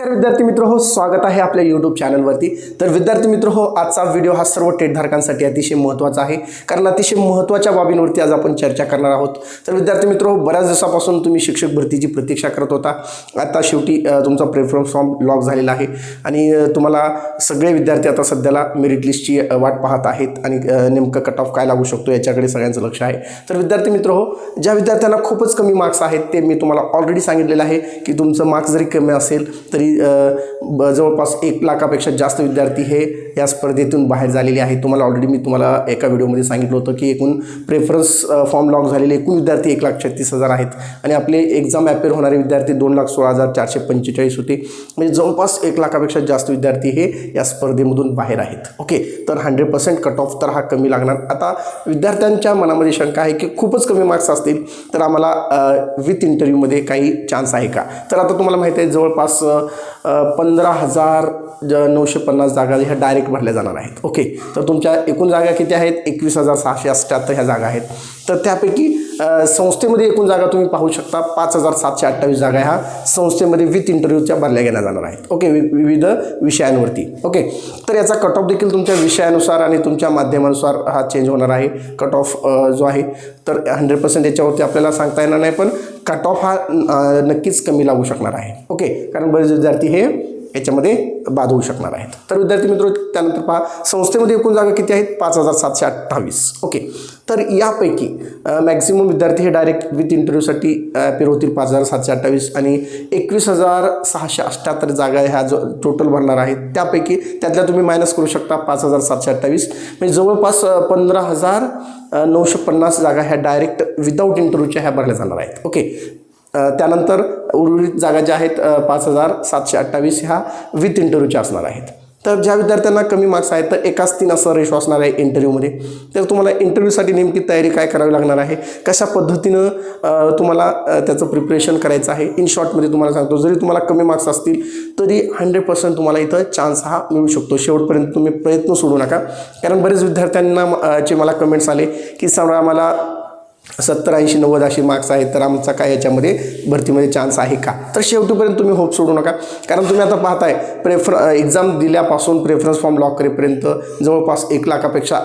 तर विद्यार्थी मित्र हो स्वागत आहे आपल्या यूट्यूब चॅनलवरती तर विद्यार्थी मित्र हो आजचा व्हिडिओ हा सर्व टेटधारकांसाठी अतिशय महत्त्वाचा आहे. कारण अतिशय महत्त्वाच्या बाबींवरती आज आपण चर्चा करणार आहोत. तर विद्यार्थी मित्र हो बऱ्याच दिवसापासून तुम्ही शिक्षक भरतीची प्रतीक्षा करत होता. आता शेवटी तुमचा प्रेफरन्स फॉर्म लॉक झालेला आहे. आणि तुम्हाला सगळे विद्यार्थी आता सध्याला मेरिट लिस्टची वाट पाहत आहेत. आणि नेमकं कट ऑफ काय लागू शकतो याच्याकडे सगळ्यांचं लक्ष आहे. तर विद्यार्थी मित्र हो ज्या विद्यार्थ्यांना खूपच कमी मार्क्स आहेत ते मी तुम्हाला ऑलरेडी सांगितलेलं आहे की तुमचं मार्क्स जरी कमी असेल तरी जवळपास एक लाखापेक्षा जास्त विद्यार्थी हे या स्पर्धेतून बाहेर झालेले आहेत तुम्हाला ऑलरेडी मी तुम्हाला एका व्हिडिओमध्ये सांगितलं होतं की एकूण प्रेफरन्स फॉर्म लॉक झालेले एकूण विद्यार्थी एक लाख छत्तीस हजार आहेत. आणि आपले एक्झाम ॲपेअर होणारे विद्यार्थी दोन लाख सोळा हजार चारशे पंचेचाळीस होते. म्हणजे जवळपास एक लाखापेक्षा जास्त विद्यार्थी हे या स्पर्धेमधून बाहेर आहेत. ओके तर हंड्रेड पर्सेंट कट ऑफ तर हा कमी लागणार. आता विद्यार्थ्यांच्या मनामध्ये शंका आहे की खूपच कमी मार्क्स असतील तर आम्हाला विथ इंटरव्ह्यूमध्ये काही चान्स आहे का? तर आता तुम्हाला माहिती आहे जवळपास पंधरा हजार नऊशे पन्नास जागा ह्या डायरेक्ट भरल्या जाणार आहेत. ओके तर तुमच्या एकूण जागा किती आहेत? एकवीस हजार सहाशे अठ्ठ्याहत्तर ह्या जागा आहेत. तर त्यापैकी संस्थेमध्ये एकूण जागा तुम्ही पाहू शकता पाच हजार सातशे अठ्ठावीस जागा ह्या संस्थेमध्ये विथ इंटरव्ह्यूच्या भरल्या गेल्या जाणार आहेत. ओके वि विविध विषयांवरती. ओके तर याचा कट ऑफ देखील तुमच्या विषयानुसार आणि तुमच्या माध्यमानुसार हा चेंज होणार आहे. कट ऑफ जो आहे तर हंड्रेड पर्सेंट याच्यावरती आपल्याला सांगता येणार नाही पण कट ऑफ हा नक्कीच कमी लागू शकणार आहे. ओके कारण बरेच विद्यार्थी हे याच्यामध्ये बाद होऊ शकणार आहेत. तर विद्यार्थी मित्र त्यानंतर पहा संस्थेमध्ये एकूण जागा किती आहेत? पाच हजार सातशे अठ्ठावीस. ओके. तर यापैकी मॅक्झिमम विद्यार्थी हे डायरेक्ट विथ इंटरव्ह्यूसाठी अपेअर होतील पाच हजार सातशे अठ्ठावीस आणि एकवीस हजार सहाशे अठ्ठ्याहत्तर जागा ह्या जो टोटल भरणार आहेत त्यापैकी त्यातल्या तुम्ही मायनस करू शकता पाच हजार सातशे अठ्ठावीस. म्हणजे जवळपास पंधरा हजार नऊशे पन्नास जागा ह्या डायरेक्ट विदाऊट इंटरव्ह्यूच्या ह्या भरल्या जाणार आहेत. ओके. त्यानंतर उर्वरित जागा ज्या आहेत पाच हजार सातशे अठ्ठावीस ह्या विथ इंटरव्ह्यूच्या असणार आहेत. तर ज्या विद्यार्थ्यांना कमी मार्क्स आहेत तर एकाच तीन असं रेशो असणार आहे इंटरव्ह्यूमध्ये तर तुम्हाला इंटरव्ह्यूसाठी नेमकी तयारी काय करावी लागणार आहे? कशा पद्धतीनं तुम्हाला त्याचं प्रिपरेशन करायचं आहे? इन शॉर्टमध्ये तुम्हाला सांगतो जरी तुम्हाला कमी मार्क्स असतील तरी हंड्रेड पर्सेंट तुम्हाला इथं चान्स हा मिळू शकतो. शेवटपर्यंत तुम्ही प्रयत्न सोडू नका. कारण बरेच विद्यार्थ्यांना चे मला कमेंट्स आले की सर आम्हाला सत्तर ऐंशी नव्वद असे मार्क्स आहेत तर आमचा काय याच्यामध्ये भरतीमध्ये चान्स आहे का? तर शेवटीपर्यंत तुम्ही होप सोडू नका. कारण तुम्ही आता पाहताय प्रेफर एक्झाम दिल्यापासून प्रेफरन्स फॉर्म लॉक करेपर्यंत जवळपास एक लाखापेक्षा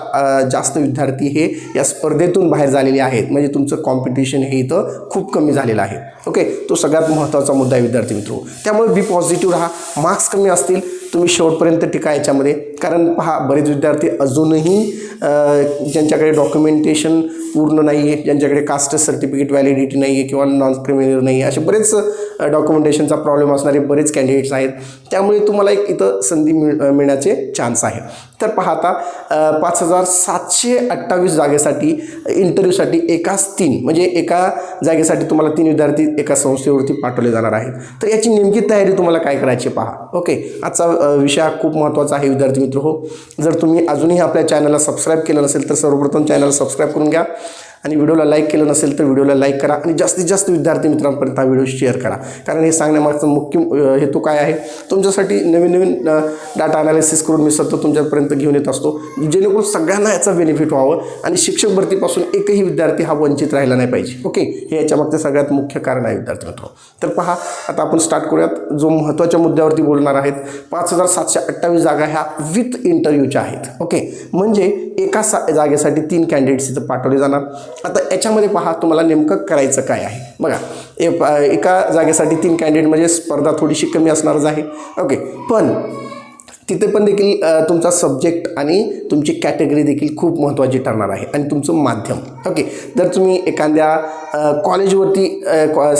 जास्त विद्यार्थी हे या स्पर्धेतून बाहेर झालेले आहेत. म्हणजे तुमचं कॉम्पिटिशन हे इथं खूप कमी झालेलं आहे. ओके तो सगळ्यात महत्त्वाचा मुद्दा आहे विद्यार्थी मित्रो. त्यामुळे बी पॉझिटिव्ह राहा. मार्क्स कमी असतील तुम्ही शेवटपर्यंत टिका याच्यामध्ये. कारण पहा बरेच विद्यार्थी अजूनही ज्यांच्याकडे डॉक्युमेंटेशन पूर्ण नाही आहे ज्यांच्याकडे कास्ट सर्टिफिकेट व्हॅलिडिटी नाही आहे किंवा नॉन क्रिमिनल नाही आहे असे बरेच डॉक्युमेंटेशनचा प्रॉब्लेम असणारे बरेच कॅन्डिडेट्स आहेत. त्यामुळे तुम्हाला एक इथं संधी मिळ मिळण्याचे चान्स आहे. तर पाहता पाच हजार सातशे अठ्ठावीस जागेसाठी इंटरव्ह्यूसाठी एकाच तीन म्हणजे एका जागेसाठी तुम्हाला तीन विद्यार्थी एका संस्थेवरती पाठवले जाणार आहेत. तर याची नेमकी तयारी तुम्हाला काय करायची पहा. ओके आजचा विषय हा खूप महत्त्वाचा आहे विद्यार्थी मित्र हो. जर तुम्ही अजूनही आपल्या चॅनलला सबस्क्राईब केलं नसेल तर सर्वप्रथम चॅनलला सबस्क्राईब करून घ्या. आणि व्हिडिओला लाईक केलं नसेल तर व्हिडिओला लाईक करा आणि जास्तीत जास्त विद्यार्थी मित्रांपर्यंत हा व्हिडिओ शेअर करा. कारण हे सांगण्यामागचा मुख्य हेतू काय आहे? तुमच्यासाठी नवीन नवीन डाटा अनालिसिस करून मी सतत तुमच्यापर्यंत घेऊन येत असतो. जेणेकरून सगळ्यांना याचा बेनिफिट व्हावं आणि शिक्षक भरतीपासून एकही विद्यार्थी हा वंचित राहिला नाही पाहिजे. ओके हे याच्यामागचं सगळ्यात मुख्य कारण आहे विद्यार्थी मित्र तर पहा आता आपण स्टार्ट करूयात. जो महत्त्वाच्या मुद्द्यावरती बोलणार आहेत पाच हजार सातशे अठ्ठावीस जागा ह्या विथ इंटरव्ह्यूच्या आहेत. ओके म्हणजे एका सा जागेसाठी तीन कॅन्डिडेट्स इथं पाठवले जाणार. आता याच्यामध्ये पहा तुम्हाला नेमकं करायचं काय आहे? बघा ए एका जागेसाठी तीन कॅन्डिडेट म्हणजे स्पर्धा थोडीशी कमी असणारच आहे. ओके पण तिथे पण देखील तुमचा सब्जेक्ट आणि तुमची कॅटेगरी देखील खूप महत्त्वाची ठरणार आहे आणि तुमचं माध्यम. ओके जर तुम्ही एखाद्या कॉलेजवरती कॉ-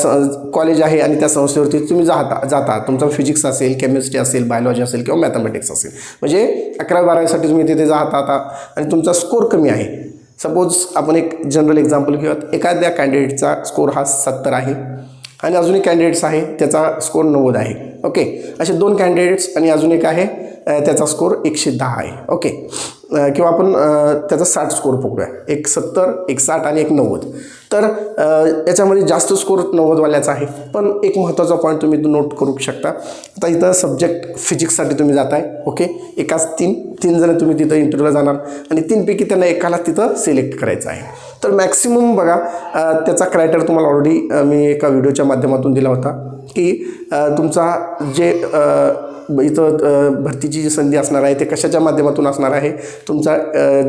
कॉलेज आहे आणि त्या संस्थेवरती तुम्ही जाता जाता. तुमचा फिजिक्स असेल केमिस्ट्री असेल बायोलॉजी असेल किंवा मॅथमॅटिक्स असेल. म्हणजे अकरा बारावीसाठी तुम्ही तिथे जाता आता आणि तुमचा स्कोर कमी आहे. सपोज आपण एक जनरल एक्झाम्पल घेऊयात. एखाद्या कॅन्डिडेटचा स्कोर हा सत्तर आहे आणि अजून एक कॅन्डिडेट्स आहे त्याचा स्कोर नव्वद आहे. ओके असे दोन कॅन्डिडेट्स आणि अजून एक आहे. त्याचा स्कोर एकशे दहा आहे. ओके किंवा आपण त्याचा साठ स्कोर पकडूया. एक सत्तर एक साठ आणि एक नव्वद. तर याच्यामध्ये जास्त स्कोर नव्वदवाल्याचा आहे. पण एक महत्त्वाचा पॉईंट तुम्ही नोट करू शकता. आता इथं सब्जेक्ट फिजिक्ससाठी तुम्ही जाताय. ओके एकाच तीन तीन जण तुम्ही तिथं इंटरव्ह्यूला जाणार. आणि तीनपैकी त्यांना एकाला तिथं सिलेक्ट करायचं आहे. तर मॅक्सिमम बघा त्याचा क्रायटेरिया तुम्हाला ऑलरेडी मी एका व्हिडिओच्या माध्यमातून दिला होता. की तुमचा जे इथं भरतीची जी संधी असणार आहे ते कशाच्या माध्यमातून असणार आहे? तुमचा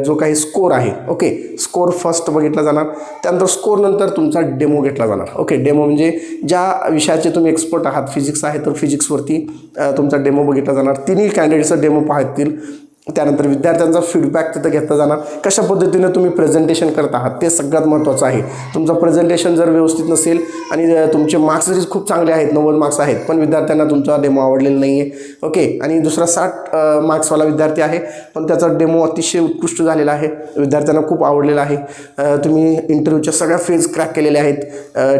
जो काही स्कोर आहे ओके स्कोर फर्स्ट बघितला जाणार. त्यानंतर स्कोर नंतर तुमचा डेमो घेतला जाणार ओके डेमो म्हणजे ज्या विषयाचे तुम्ही एक्सपर्ट आहात फिजिक्स आहे तर फिजिक्सवरती तुमचा डेमो बघितला जाणार. तिन्ही कॅन्डिडेटचा डेमो पाहतील. त्यानंतर विद्यार्थ्यांचा फीडबॅक तिथं घेतला जाणार. कशा पद्धतीनं तुम्ही प्रेझेंटेशन करत आहात ते सगळ्यात महत्त्वाचं आहे. तुमचं प्रेझेंटेशन जर व्यवस्थित नसेल आणि तुमचे मार्क्स जरी खूप चांगले आहेत नव्वद मार्क्स आहेत पण विद्यार्थ्यांना तुमचा डेमो आवडलेला नाही आहे ओके आणि दुसरा साठ मार्क्सवाला विद्यार्थी आहे पण त्याचा डेमो अतिशय उत्कृष्ट झालेला आहे. विद्यार्थ्यांना खूप आवडलेला आहे. तुम्ही इंटरव्ह्यूच्या सगळ्या फेज क्रॅक केलेल्या आहेत.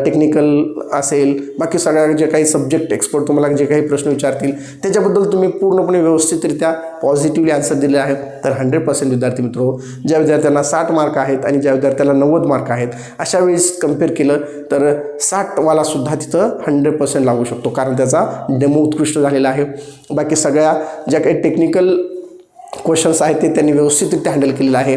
टेक्निकल असेल बाकी सगळ्या जे काही सब्जेक्ट एक्सपर्ट तुम्हाला जे काही प्रश्न विचारतील त्याच्याबद्दल तुम्ही पूर्णपणे व्यवस्थितरित्या पॉझिटिव्हली आन्सर दिले आहे. तर हंड्रेड पर्सेंट विद्यार्थी मित्र ज्या विद्यार्थ्यांना साठ मार्क आहेत आणि ज्या विद्यार्थ्याला नव्वद मार्क आहेत अशा वेळेस कंपेअर केलं तर साठवाला सुद्धा तिथं हंड्रेड पर्सेंट लागू शकतो. कारण त्याचा डेमो उत्कृष्ट झालेला आहे. बाकी सगळ्या ज्या काही टेक्निकल क्वेश्चन्स आहेत ते त्यांनी व्यवस्थितरित्या हँडल केलेलं आहे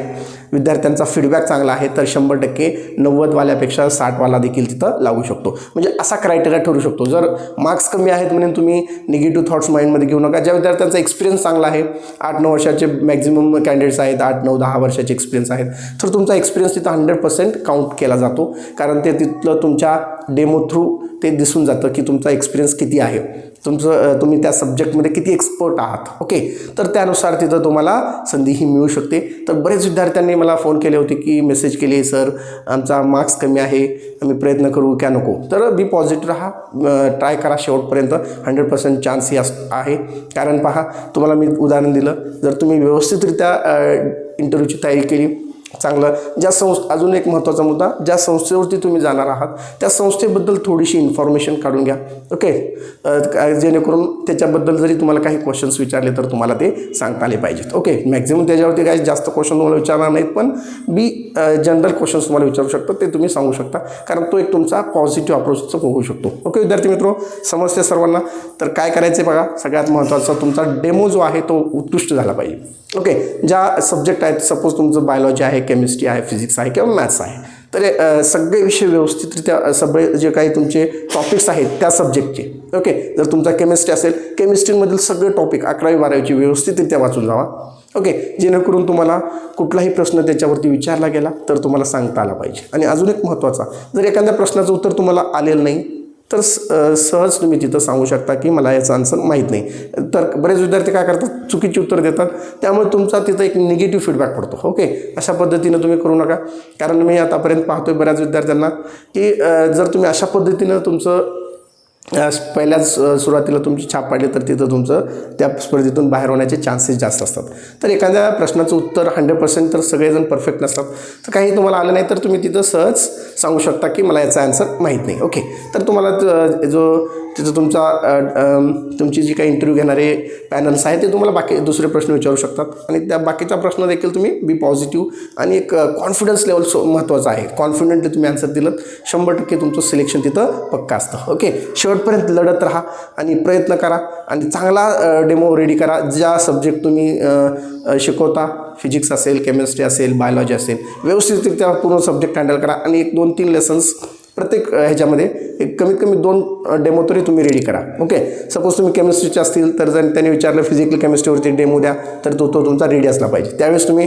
विद्यार्थ्यांचा फीडबॅक चांगला आहे तर शंभर टक्के नव्वदवाल्यापेक्षा साठवाला देखील तिथं लागू शकतो. म्हणजे असा क्रायटेरिया ठरू शकतो. जर मार्क्स कमी आहेत म्हणून तुम्ही निगेटिव्ह थॉट्स माइंडमध्ये घेऊ नका. ज्या विद्यार्थ्यांचा एक्सपिरियन्स चांगला आहे आठ नऊ वर्षाचे मॅक्झिमम कॅन्डिडेट्स आहेत आठ नऊ दहा वर्षाचे एक्सपिरियन्स आहेत तर तुमचा एक्सपिरियन्स तिथं हंड्रेड पर्सेंट काउंट केला जातो. कारण ते तिथलं तुमच्या डेमो थ्रू ते दिसून जातं की तुमचा एक्सपिरियन्स किती आहे. तुमचं तुम्ही त्या सब्जेक्टमध्ये किती एक्सपर्ट आहात ओके तर त्यानुसार तिथं तुम्हाला संधी ही मिळू शकते. तर बरेच विद्यार्थ्यांनी मला फोन केले होते की मेसेज केले सर आमचा मार्क्स कमी आहे आम्ही प्रयत्न करू का नको? तर बी पॉझिटिव्ह राहा ट्राय करा शेवटपर्यंत. हंड्रेड पर्सेंट चान्स ही अस आहे. कारण पहा तुम्हाला मी उदाहरण दिलं. जर तुम्ही व्यवस्थितरित्या इंटरव्ह्यूची तयारी केली चांगलं. ज्या संस्थ अजून एक महत्त्वाचा मुद्दा ज्या संस्थेवरती तुम्ही जाणार आहात त्या संस्थेबद्दल थोडीशी इन्फॉर्मेशन काढून घ्या. ओके काय- जेणेकरून त्याच्याबद्दल जरी तुम्हाला काही क्वेश्चन्स विचारले तर तुम्हाला ते सांगता आले पाहिजेत. ओके मॅक्झिमम त्याच्यावरती काही जास्त क्वेश्चन तुम्हाला विचारणार नाहीत पण बी जनरल क्वेश्चन्स तुम्हाला विचारू शकतो ते तुम्ही सांगू शकता. कारण तो एक तुमचा पॉझिटिव्ह अप्रोच होऊ शकतो. ओके विद्यार्थी मित्रो समजते सर्वांना? तर काय करायचं बघा सगळ्यात महत्त्वाचा तुमचा डेमो जो आहे तो उत्कृष्ट झाला पाहिजे. ओके ज्या सब्जेक्ट आहेत सपोज तुमचं बायोलॉजी आहे केमिस्ट्री आहे फिजिक्स आहे किंवा मॅथ्स आहे. तर सगळे विषय व्यवस्थितरित्या सगळे जे काही तुमचे टॉपिक्स आहेत त्या सब्जेक्टचे ओके जर तुमचा केमिस्ट्री असेल केमिस्ट्रीमधील सगळे टॉपिक अकरावी बारावीची व्यवस्थितरित्या वाचून जावा. ओके जेणेकरून तुम्हाला कुठलाही प्रश्न त्याच्यावरती विचारला गेला तर तुम्हाला सांगता आला पाहिजे. आणि अजून एक महत्त्वाचा जर एखाद्या प्रश्नाचं उत्तर तुम्हाला आलेलं नाही तर स- सहज तुम्ही तिथं सांगू शकता की मला याचं आन्सर माहीत नाही. तर बरेच विद्यार्थी काय करतात? चुकीची उत्तर देतात. त्यामुळे तुमचा तिथं एक निगेटिव्ह फीडबॅक पडतो. ओके अशा पद्धतीनं तुम्ही करू नका. कारण मी आतापर्यंत पाहतोय बऱ्याच विद्यार्थ्यांना की जर तुम्ही अशा पद्धतीनं तुमचं पहिल्याच सुरुवातीला तुमची छाप पाडली तर तिथं तुमचं त्या स्पर्धेतून बाहेर होण्याचे चान्सेस जास्त असतात. तर एखाद्या प्रश्नाचं उत्तर हंड्रेड पर्सेंट तर सगळेजण परफेक्ट नसतात. तर काही तुम्हाला आलं नाही तर तुम्ही तिथं सहज सांगू शकता की मला याचा आन्सर माहीत नाही. ओके तर तुम्हाला जो तिथं तुमचा तुमची जी काही इंटरव्ह्यू घेणारे पॅनल्स आहेत ते तुम्हाला बाकी दुसरे प्रश्न विचारू शकतात. आणि त्या बाकीचा प्रश्न देखील तुम्ही बी पॉझिटिव्ह आणि एक कॉन्फिडन्स लेवल सो महत्त्वाचं आहे. कॉन्फिडंटली तुम्ही आन्सर दिलं शंभर टक्के तुमचं सिलेक्शन तिथं पक्का असतं. ओके शेवटपर्यंत लढत राहा आणि प्रयत्न करा आणि चांगला डेमो रेडी करा. ज्या सब्जेक्ट तुम्ही शिकवता फिजिक्स असेल केमिस्ट्री असेल बायोलॉजी असेल व्यवस्थितरित्या पूर्ण सब्जेक्ट हँडल करा आणि एक दोन तीन लेसन्स प्रत्येक ह्याच्यामध्ये एक कमीत कमी दोन डेमो तरी तुम्ही रेडी करा. ओके सपोज तुम्ही केमिस्ट्रीचे असतील तर जर त्यांनी विचारलं फिजिकल केमिस्ट्रीवरती डेमो द्या तर तो तो तुमचा रेडी असला पाहिजे. त्यावेळेस तुम्ही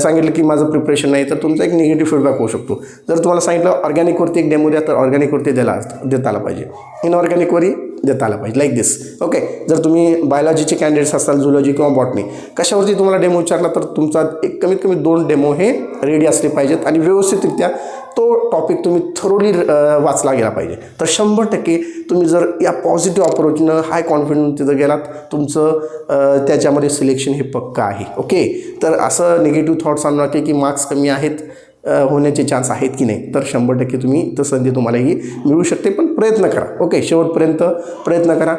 सांगितलं की माझं प्रिपरेशन नाही तर तुमचा एक निगेटिव्ह फीडबॅक होऊ शकतो. जर तुम्हाला सांगितलं ऑर्गॅनिकवरती एक डेमो द्या तर ऑर्गॅनिकवरती द्यायला देता आला पाहिजे इनऑर्गॅनिकवरी देता आला पाहिजे लाईक दिस ओके जर तुम्ही बायोलॉजीचे कॅन्डिडेट्स असाल झुलॉजी किंवा बॉटनी कशावरती तुम्हाला डेमो विचारला तर तुमचा एक कमीत कमी दोन डेमो हे रेडी असले पाहिजेत आणि व्यवस्थितरित्या तो टॉपिक तुम्ही थरोली वाचला गेला पाहिजे. तर शंभर टक्के तुम्ही जर या पॉझिटिव्ह अप्रोचनं हाय कॉन्फिडन्स तिथं गेलात तुमचं त्याच्यामध्ये सिलेक्शन हे पक्का आहे. ओके तर असं निगेटिव्ह थॉट्स आणू नका की मार्क्स कमी आहेत होण्याचे चान्स आहेत की नाही तर शंभर टक्के तुम्ही तर संधी तुम्हाला ही मिळू शकते. पण प्रयत्न करा. ओके शेवटपर्यंत प्रयत्न करा.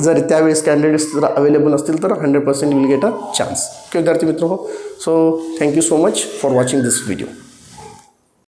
जर त्यावेळेस कॅन्डिडेट्स जर अवेलेबल असतील तर hundred percent will get a chance okay विद्यार्थी मित्र हो. So thank you so much for watching this video